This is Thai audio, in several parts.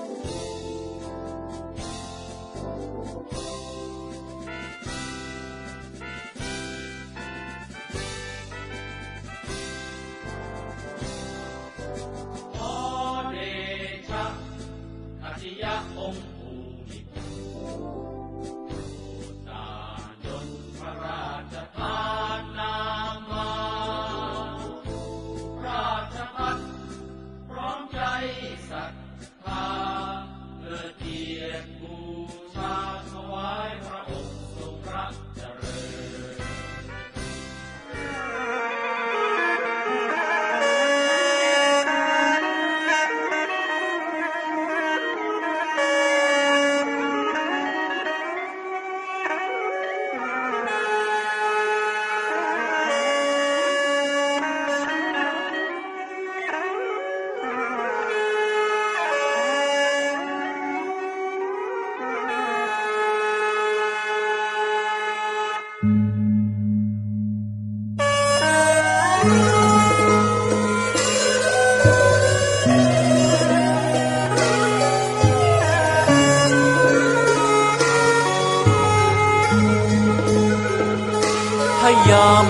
ข พญา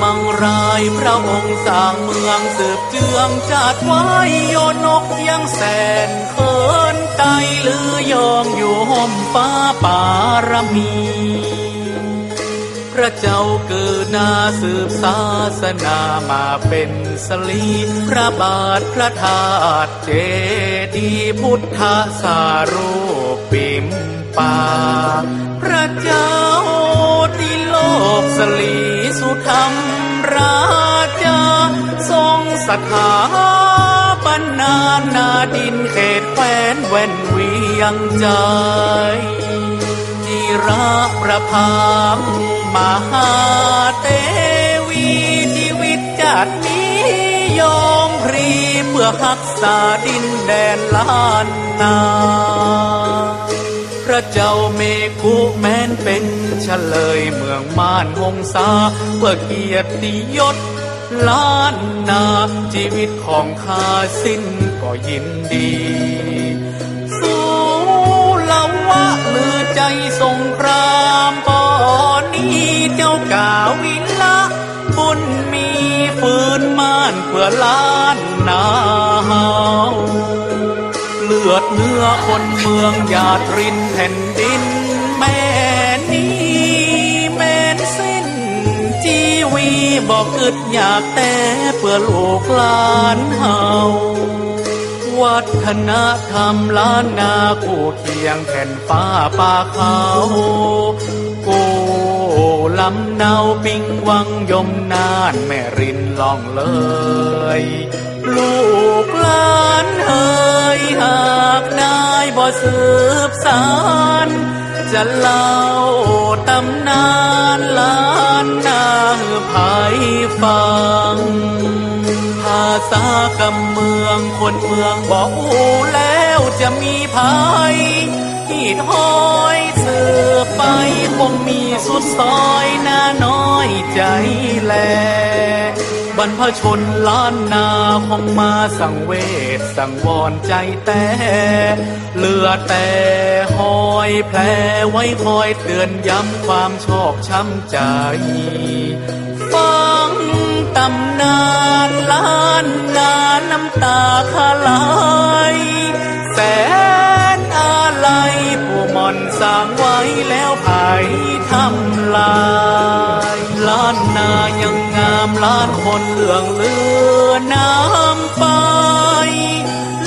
มังรายพระองค์สร้างเมืองสืบเจืองจาดไว้โยนกยังแสนเขินไตหรือยองอยู่ห่มฟ้าปารมี พระเจ้าเกิดนาสืบศาสนามาเป็นสลีพระบาทพระธาตุเจดีพุทธสารูปปิมปา พระเจ้าที่โลกสลีสุธรรมราชาทรงสถาปนานาดินเขตแควนแว่นเวียงใจจิระประพาม มหาเทวีชีวิตจัดนี้ยอมพรีเพื่อหักษาดินแดนล้านนา พระเจ้าเมกุแม้นเป็นเฉลยเมืองม่านหงสาเพื่อเกียรติยศล้านนาชีวิตของข้าสิ้นก็ยินดีสู้ลาวะลือใจสงคราม ล้านนาเฮาเลือดเนื้อคนเมืองหยาดรินแผ่นดินแม่นี้แม่นสิ้นจีวีบอกอึดอยากแต่เพื่อลูกหลานเฮาวัฒนธรรมล้านนาคู่เคียงแผ่นฟ้าป่าเขา ลำเนาปิงวังยมนานแม่รินล่องเลย ลูกหลานเฮยหากได้บ่สืบสารจะเล่าตำนานล้านนาให้ฟัง ภาษากำเมืองคนเมืองบอกอูแล้วจะมีภัยหีดหอย คงมีสุดซอยหน้าน้อยใจแล บรรพชนล้านนาคงมาสังเวชสังวรใจแต่เลือแต่หอยแผลไว้คอยเตือนย้ำความชอกช้ำใจ ฟังตำนานล้านนาน้ำตาคาไหลแส สร้างไว้แล้วไผทำลายล้านนายังงามล้านคนเหลืองเลือน้ำไป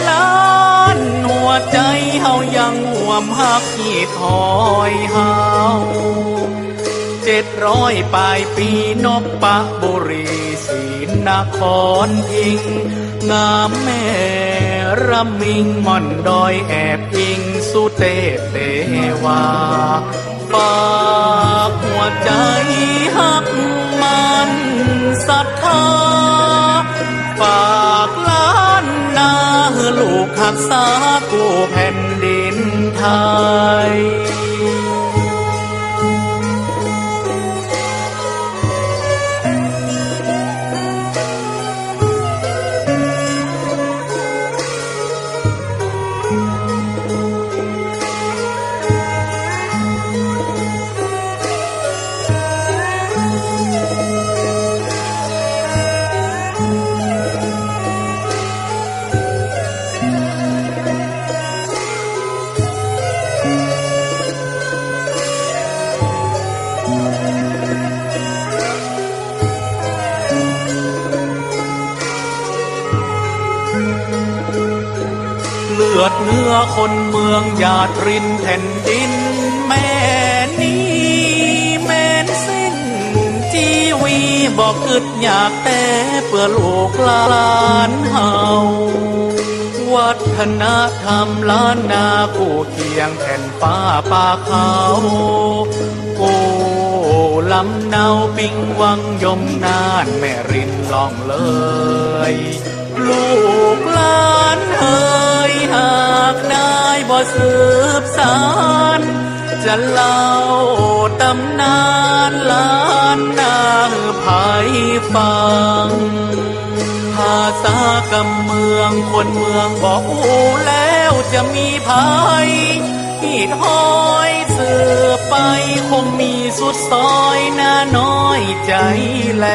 ล้านหัวใจเฮายังห่วมหักขีดหอยเฮาเจ็ดร้อยปลายปีนบปะบุรีศรีนครพิงงามแม่ รำมิงม่อนดอยแอบอิงสุเตเตวาฝากหัวใจหักมันศรัทธาฝากล้านนาลูกหักษากูแผ่นดินไทย คนเมืองหยาดรินแผ่นดินแม่นี้แม่นสิ้นจีวีบอกกึดอยากแต่เพื่อลูกหลานเฮาวัฒนธรรมล้านนาคู่เคียงแผ่นฟ้าป่าเขาโอ้ลำเนาปิงวังยมนานแม่รินลองเลย จะเล่าตำนานล้านนาภายฟัง ภาษากำเมืองคนเมืองบอกอูแล้วจะมีภัยหีดห้อยเสือไปคงมีสุดซอยหน้าน้อยใจแล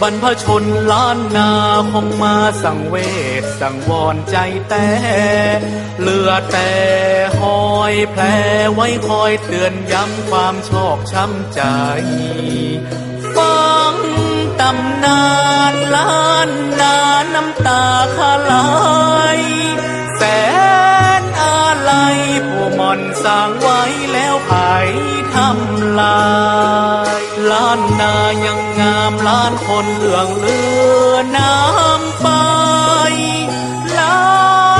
บรรพชนล้านนาคงมาสังเวทสั่งวอนใจแต่เลือแต่หอยแผลไว้คอยเตือนย้ำความชอกช้ำใจ ฟังตำนานล้านนาน้ำตาคาไหลแสนอะไรผู้หมอนสร้างไว้แล้วไผทำลายานนายังงามล้านคนเหลืองเลือน้ำไป ล้า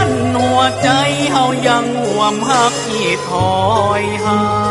นหัวใจเฮายังห่วมหักอีถอยหา